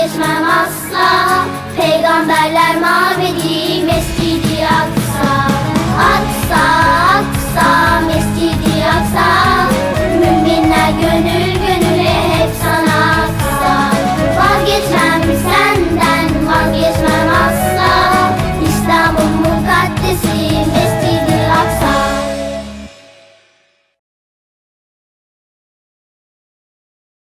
vazgeçmem asla. Peygamberler mabedi